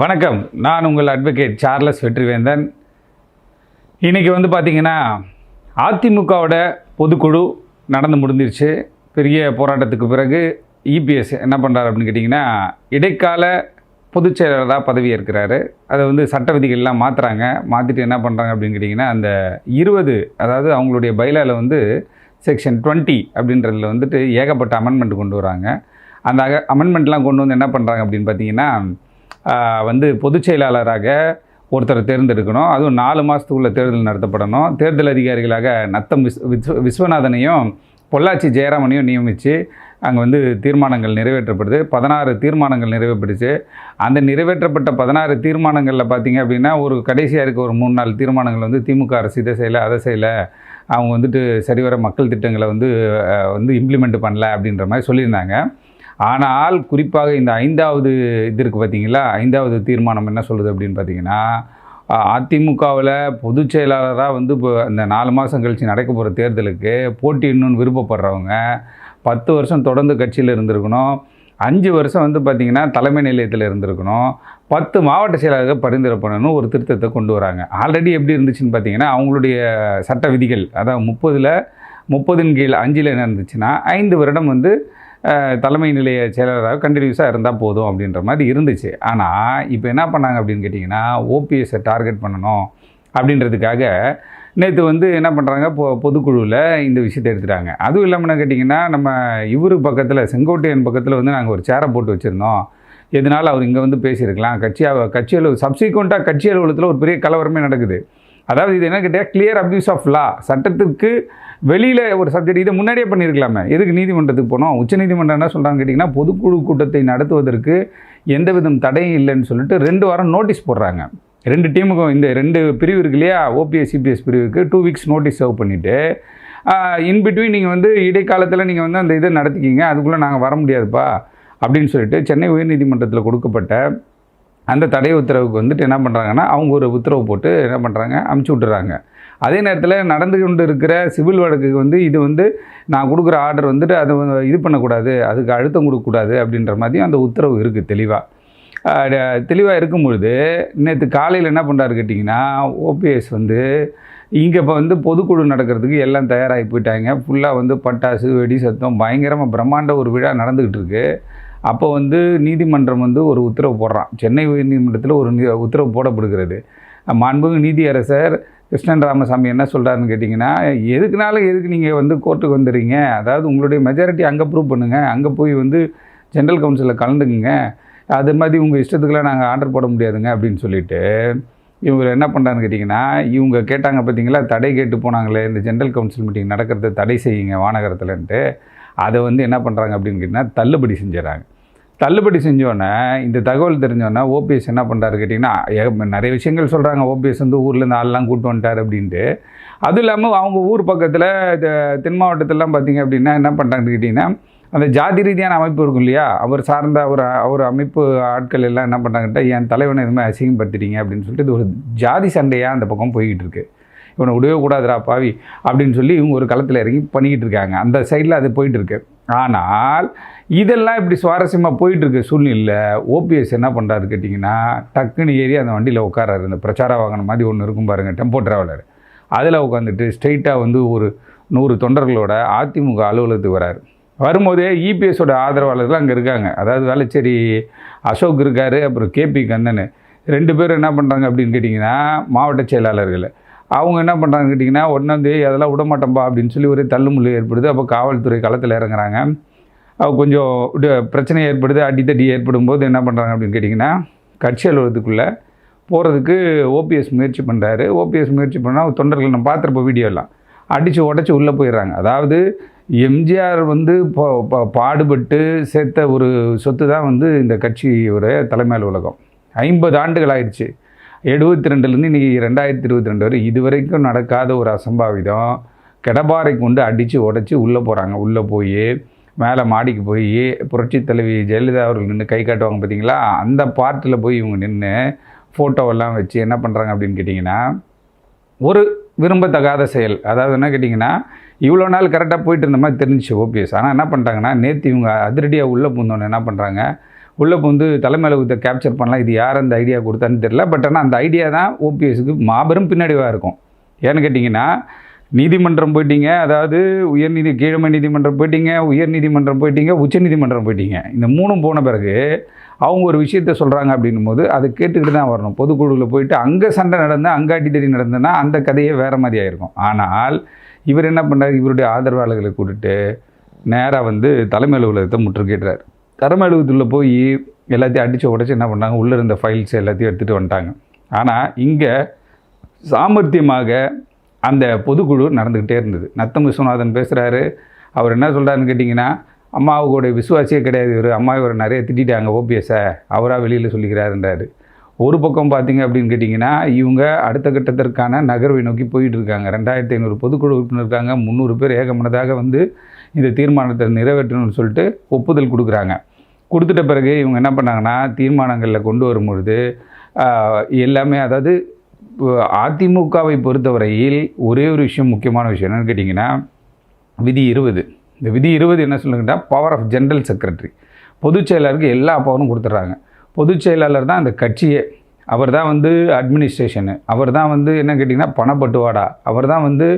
வணக்கம். நான் உங்கள் அட்வொகேட் சார்லஸ் வெற்றிவேந்தன். இன்றைக்கி வந்து பார்த்திங்கன்னா அதிமுகவோட பொதுக்குழு நடந்து முடிஞ்சிருச்சு. பெரிய போராட்டத்துக்கு பிறகு இபிஎஸ் என்ன பண்ணுறாரு அப்படின்னு கேட்டிங்கன்னா இடைக்கால பொதுச் செயலாளராக பதவி ஏற்கிறாரு அதை வந்து சட்ட விதிகள்லாம் மாற்றுறாங்க மாற்றிட்டு என்ன பண்ணுறாங்க அப்படின்னு கேட்டிங்கன்னா அந்த இருபது அதாவது அவங்களுடைய பைலாவில் வந்து செக்ஷன் டுவெண்ட்டி அப்படின்றதில் வந்துட்டு ஏகப்பட்ட அமெண்ட்மெண்ட் கொண்டு வராங்க. அந்த அமெண்ட்மெண்ட்லாம் கொண்டு வந்து என்ன பண்ணுறாங்க அப்படின்னு பார்த்தீங்கன்னா வந்து பொதுச் செயலாளராக ஒருத்தரை தேர்ந்தெடுக்கணும். அதுவும் நாலு மாதத்துக்குள்ளே தேர்தல் நடத்தப்படணும். தேர்தல் அதிகாரிகளாக நத்தம் விஸ் விஸ்வ- விஸ்வநாதனையும் பொள்ளாச்சி ஜெயராமனையும் நியமித்து அங்கே வந்து தீர்மானங்கள் நிறைவேற்றப்படுது. பதினாறு தீர்மானங்கள் நிறைவேற்றப்படுச்சு அந்த நிறைவேற்றப்பட்ட பதினாறு தீர்மானங்களில் பார்த்தீங்க அப்படின்னா ஒரு கடைசியாக இருக்க ஒரு மூணு நாலு தீர்மானங்கள் வந்து திமுக அரசு இதை செய்யலை அதை செய்யலை. அவங்க வந்துட்டு சரிவர மக்கள் திட்டங்களை வந்து வந்து இம்ப்ளிமெண்ட் பண்ணல அப்படின்ற மாதிரி சொல்லியிருந்தாங்க. ஆனால் குறிப்பாக இந்த ஐந்தாவது இது இருக்குது பார்த்தீங்களா? ஐந்தாவது தீர்மானம் என்ன சொல்லுது அப்படின்னு பார்த்தீங்கன்னா அதிமுகவில் பொதுச் செயலாளராக வந்து இப்போ இந்த நாலு மாதம் கழித்து நடக்க போகிற தேர்தலுக்கு போட்டியிடணும்னு விருப்பப்படுறவங்க பத்து வருஷம் தொடர்ந்து கட்சியில் இருந்திருக்கணும் அஞ்சு வருஷம் வந்து பார்த்திங்கன்னா தலைமை நிலையத்தில் இருந்திருக்கணும் பத்து மாவட்ட செயலாளர்கள் பரிந்துரை பண்ணணும் ஒரு திருத்தத்தை கொண்டு வராங்க. ஆல்ரெடி எப்படி இருந்துச்சுன்னு பார்த்தீங்கன்னா அவங்களுடைய சட்ட விதிகள் அதாவது முப்பதில் முப்பதின் கீழ் அஞ்சில் என்ன இருந்துச்சுன்னா ஐந்து வருடம் வந்து தலைமை நிலைய செயலாளராக கண்டினியூஸாக இருந்தால் போதும் அப்படின்ற மாதிரி இருந்துச்சு. ஆனால் இப்போ என்ன பண்ணாங்க அப்படின்னு கேட்டிங்கன்னா ஓபிஎஸ்ஸை டார்கெட் பண்ணணும் அப்படின்றதுக்காக நேற்று வந்து என்ன பண்ணுறாங்க பொ பொதுக்குழுவில் இந்த விஷயத்தை எடுத்துட்டாங்க. அதுவும் இல்லாமல் என்ன கேட்டிங்கன்னா நம்ம இவரு பக்கத்தில் செங்கோட்டையன் பக்கத்தில் வந்து நாங்கள் ஒரு சேரை போட்டு வச்சுருந்தோம். எதனால் அவர் இங்கே வந்து பேசியிருக்கலாம்? கட்சி கட்சி அலுவலகம் சப்சிக்வெண்ட்டாக கட்சி அலுவலகத்தில் ஒரு பெரிய கலவரமே நடக்குது. அதாவது இது என்ன கேட்டால் கிளியர் அப்யூஸ் ஆஃப் லா சட்டத்துக்கு வெளியில் ஒரு சப்ஜெக்ட் இதை முன்னாடியே பண்ணியிருக்கலாமே. எதுக்கு நீதிமன்றத்துக்கு போனோம்? உச்சநீதிமன்றம் என்ன சொல்கிறாங்க கேட்டிங்கன்னா பொதுக்குழு கூட்டத்தை நடத்துவதற்கு எந்தவிதம் தடையும் இல்லைன்னு சொல்லிட்டு ரெண்டு வாரம் நோட்டீஸ் போடுறாங்க. ரெண்டு டீமுக்கும் இந்த ரெண்டு பிரிவு இருக்கு இல்லையா? ஓபிஎஸ் சிபிஎஸ் பிரிவுக்கு டூ வீக்ஸ் நோட்டீஸ் சர்வ் பண்ணிவிட்டு இன் பிட்வீன் நீங்கள் வந்து இடைக்காலத்தில் நீங்கள் வந்து அந்த இதை நடத்திக்கிங்க. அதுக்குள்ளே நாங்கள் வர முடியாதுப்பா. அப்படின்னு சொல்லிட்டு சென்னை உயர்நீதிமன்றத்தில் கொடுக்கப்பட்ட அந்த தடை உத்தரவுக்கு வந்துட்டு என்ன பண்ணுறாங்கன்னா அவங்க ஒரு உத்தரவு போட்டு என்ன பண்ணுறாங்க அமுச்சு விட்டுறாங்க. அதே நேரத்தில் நடந்து கொண்டு இருக்கிற சிவில் வழக்குக்கு வந்து இது வந்து நான் கொடுக்குற ஆர்டர் வந்துட்டு அதை இது பண்ணக்கூடாது அதுக்கு அழுத்தம் கொடுக்கக்கூடாது அப்படின்ற மாதிரியும் அந்த உத்தரவு இருக்குது தெளிவாக தெளிவாக இருக்கும்பொழுது நேற்று காலையில் என்ன பண்ணுறாரு கேட்டிங்கன்னா ஓபிஎஸ் வந்து இங்கே இப்போ வந்து பொதுக்குழு நடக்கிறதுக்கு எல்லாம் தயாராகி போயிட்டாங்க. ஃபுல்லாக வந்து பட்டாசு வெடி சத்தம் பயங்கரமாக பிரம்மாண்ட ஒரு விழா நடந்துக்கிட்டு இருக்குது அப்போ வந்து நீதிமன்றம் வந்து ஒரு உத்தரவு போடுறான். சென்னை உயர்நீதிமன்றத்தில் ஒரு உத்தரவு போடப்படுகிறது. மாண்புமிகு நீதியரசர் கிருஷ்ணன் ராமசாமி என்ன சொல்கிறாருன்னு கேட்டிங்கன்னா எதுக்குனாலும் எதுக்கு நீங்கள் வந்து கோர்ட்டுக்கு வந்துடுறீங்க அதாவது உங்களுடைய மெஜாரிட்டி அங்கே ப்ரூவ் பண்ணுங்கள் அங்கே போய் வந்து ஜென்ரல் கவுன்சிலில் கலந்துக்குங்க. அது மாதிரி உங்கள் இஷ்டத்துக்குலாம் நாங்கள் ஆர்டர் போட முடியாதுங்க அப்படின்னு சொல்லிட்டு இவங்க என்ன பண்ணுறான்னு கேட்டிங்கன்னா இவங்க கேட்டாங்க பார்த்தீங்களா தடை கேட்டு போனாங்களே இந்த ஜென்ரல் கவுன்சில் மீட்டிங் நடக்கிறத தடை செய்யுங்க வானகரத்துலன்ட்டு. அதை வந்து என்ன பண்ணுறாங்க அப்படின்னு கேட்டிங்கன்னா தள்ளுபடி செஞ்சிடறாங்க. தள்ளுபடி செஞ்சோன்னே இந்த தகவல் தெரிஞ்சோன்னே ஓபிஎஸ் என்ன பண்ணுறாரு கேட்டிங்கன்னா நிறைய விஷயங்கள் சொல்கிறாங்க ஓபிஎஸ் வந்து ஊர்லேருந்து ஆள்லாம் கூட்டு வந்துட்டார் அப்படின்ட்டு. அதுவும் இல்லாமல் அவங்க ஊர் பக்கத்தில் தென் மாவட்டத்திலலாம் பார்த்தீங்க அப்படின்னா என்ன பண்ணுறாங்கன்னு கேட்டிங்கன்னா அந்த ஜாதி ரீதியான அமைப்பு இருக்கும் இல்லையா? அவர் சார்ந்த அவர் அவர் அமைப்பு ஆட்கள் எல்லாம் என்ன பண்ணுறாங்கட்டா என் தலைவனை எதுவுமே அசிங்கப்படுத்திட்டீங்க அப்படின்னு சொல்லிட்டு இது ஒரு ஜாதி சண்டையாக அந்த பக்கம் போய்கிட்டு இருக்கு. இவனை விடவே கூடாதுடா பாவி அப்படின்னு சொல்லி இவங்க ஒரு களத்தில் இறங்கி பண்ணிக்கிட்டு இருக்காங்க. அந்த சைடில் அது போயிட்டு இருக்கு. ஆனால் இதெல்லாம் இப்படி சுவாரஸ்யமாக போயிட்டுருக்க சூழ்நிலை ஓபிஎஸ் என்ன பண்ணுறாரு கேட்டிங்கன்னா டக்குன்னு ஏறி அந்த வண்டியில் உட்காராரு இந்த பிரச்சார வாகனம் மாதிரி ஒன்று இருக்கும் பாருங்கள் டெம்போ ட்ராவலர். அதில் உட்காந்துட்டு ஸ்ட்ரெயிட்டாக வந்து ஒரு நூறு தொண்டர்களோட அதிமுக அலுவலகத்துக்கு வராரு. வரும்போதே இபிஎஸோட ஆதரவாளர்கள் அங்கே இருக்காங்க. அதாவது வேளச்சேரி அசோக் இருக்கார் அப்புறம் கேபி கந்தன். ரெண்டு பேரும் என்ன பண்ணுறாங்க அப்படின்னு கேட்டிங்கன்னா மாவட்ட செயலாளர்களை அவங்க என்ன பண்ணுறாங்கன்னு கேட்டிங்கன்னா ஒன்றாந்தே அதெல்லாம் விடமாட்டோம்பா அப்படின்னு சொல்லி ஒரு தள்ளுமுள்ளு ஏற்படுது. அப்போ காவல்துறை களத்தில் இறங்குறாங்க. கொஞ்சம் பிரச்சனை ஏற்படுது அடித்தடி ஏற்படும் போது என்ன பண்ணுறாங்க அப்படின்னு கேட்டிங்கன்னா கட்சி அலுவலகத்துக்குள்ளே போகிறதுக்கு ஓபிஎஸ் முயற்சி பண்ணுறாரு ஓபிஎஸ் முயற்சி பண்ணால் தொண்டர்கள் நம்ம பார்த்துருப்போம் வீடியோலாம் அடித்து உடச்சி உள்ளே போயிடுறாங்க. அதாவது எம்ஜிஆர் வந்து பாடுபட்டு சேர்த்த ஒரு சொத்து தான் வந்து இந்த கட்சியோட தலைமை அலுவலகம். ஐம்பது ஆண்டுகள் ஆயிடுச்சு. எழுபத்தி ரெண்டுலேருந்து இன்றைக்கி ரெண்டாயிரத்தி இருபத்தி ரெண்டு வரை இது வரைக்கும் நடக்காத ஒரு அசம்பாவிதம். கெடபாரை கொண்டு அடித்து உடச்சி உள்ளே போகிறாங்க உள்ளே போய் மேலே மாடிக்கு போய் புரட்சி தலைவி ஜெயலலிதா அவர்கள் நின்று கை காட்டுவாங்க பார்த்தீங்களா? அந்த பார்ட்டில் போய் இவங்க நின்று ஃபோட்டோவெல்லாம் வச்சு என்ன பண்ணுறாங்க அப்படின்னு கேட்டிங்கன்னா ஒரு விரும்பத்தகாத செயல். அதாவது என்ன கேட்டிங்கன்னா இவ்வளோ நாள் கரெக்டாக போயிட்டு இருந்த மாதிரி தெரிஞ்சிச்சு ஓபிஎஸ். ஆனால் என்ன பண்ணுறாங்கன்னா நேற்று இவங்க அதிரடியாக உள்ளே பூந்தோன்னு என்ன பண்ணுறாங்க உள்ளே வந்து தலைமை அலுவலகத்தை கேப்சர் பண்ணலாம். இது யார் அந்த ஐடியா கொடுத்தான்னு தெரில பட் ஆனால் அந்த ஐடியா தான் ஓபிஎஸ்க்கு மாபெரும் பின்னடைவாக இருக்கும். ஏன்னு கேட்டிங்கன்னா நீதிமன்றம் போயிட்டீங்க. அதாவது உயர்நீதி கீழமை நீதிமன்றம் போயிட்டீங்க. உயர் நீதிமன்றம் போயிட்டீங்க. உச்ச நீதிமன்றம் போயிட்டீங்க. இந்த மூணும் போன பிறகு அவங்க ஒரு விஷயத்த சொல்கிறாங்க அப்படின்னும் போது அதை கேட்டுக்கிட்டு தான் வரணும். பொதுக்குழுவில் போயிட்டு அங்கே சண்டை நடந்தால் அங்கே தேடி நடந்ததுன்னா அந்த கதையே வேறு மாதிரி ஆயிருக்கும். ஆனால் இவர் என்ன பண்ணுறாரு இவருடைய ஆதரவாளர்களை கூட்டுட்டு நேராக வந்து தலைமை அலுவலகத்தை முற்றுகையிடுறாரு. தலைமை அலுவலகத்தில் போய் எல்லாத்தையும் அடித்து உடச்சி என்ன பண்ணாங்க? உள்ளே இருந்த ஃபைல்ஸ் எல்லாத்தையும் எடுத்துகிட்டு வந்துட்டாங்க. ஆனால் இங்கே சாமர்த்தியமாக அந்த பொதுக்குழு நடந்துக்கிட்டே இருந்தது. நத்தம் விஸ்வநாதன் பேசுகிறாரு அவர் என்ன சொல்கிறாருன்னு கேட்டிங்கன்னா அம்மாவுடைய விசுவாசியே கிடையாது இவர். அம்மா இவர் நிறைய திட்டாங்க ஓபிஎஸ்ஸை அவராக வெளியில் சொல்லிக்கிறாருன்றாரு. ஒரு பக்கம் பார்த்தீங்க அப்படின்னு கேட்டிங்கன்னா இவங்க அடுத்த கட்டத்திற்கான நகர்வை நோக்கி போயிட்டு இருக்காங்க. ரெண்டாயிரத்தி ஐநூறு பொதுக்குழு உறுப்பினர் இருக்காங்க. முந்நூறு பேர் ஏகமனதாக வந்து இந்த தீர்மானத்தை நிறைவேற்றணும்னு சொல்லிட்டு ஒப்புதல் கொடுக்குறாங்க. கொடுத்துட்ட பிறகு இவங்க என்ன பண்ணாங்கன்னா தீர்மானங்களில் கொண்டு வரும்பொழுது எல்லாமே அதாவது அதிமுகவை பொறுத்தவரையில் ஒரே ஒரு விஷயம் முக்கியமான விஷயம் என்னென்னு கேட்டிங்கன்னா விதி இருபது. இந்த விதி இருபது என்ன சொல்லுங்கன்னா பவர் ஆஃப் ஜென்ரல் செக்ரட்டரி பொதுச் செயலாளருக்கு எல்லா பவரும் கொடுத்துட்றாங்க. பொதுச் செயலாளர் தான் அந்த கட்சியே. அவர் தான் வந்து அட்மினிஸ்ட்ரேஷனு அவர் தான் வந்து என்ன கேட்டிங்கன்னா பணப்பட்டுவாடா. அவர் தான் வந்து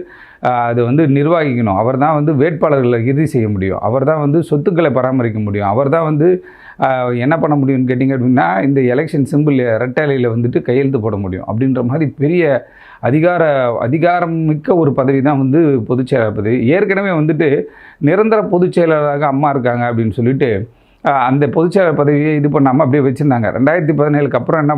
அது வந்து நிர்வகிக்கணும். அவர் தான் வந்து வேட்பாளர்களை இறுதி செய்ய முடியும். அவர் தான் வந்து சொத்துக்களை பராமரிக்க முடியும். அவர் தான் வந்து என்ன பண்ண முடியும்னு கேட்டிங்க அப்படின்னா இந்த எலெக்ஷன் சிம்பிள் ரெட்டாலையில் வந்துட்டு கையெழுத்து போட முடியும். அப்படின்ற மாதிரி பெரிய அதிகார அதிகாரம் மிக்க ஒரு பதவி தான் வந்து பொதுச் செயலாளர் பதவி. ஏற்கனவே வந்துட்டு நிரந்தர பொதுச் செயலாளராக அம்மா இருக்காங்க அப்படின்னு சொல்லிட்டு அந்த பொதுச்செயலாளர் பதவியை இது பண்ணாமல் அப்படியே வச்சுருந்தாங்க. ரெண்டாயிரத்தி பதினேழுக்கு அப்புறம் என்ன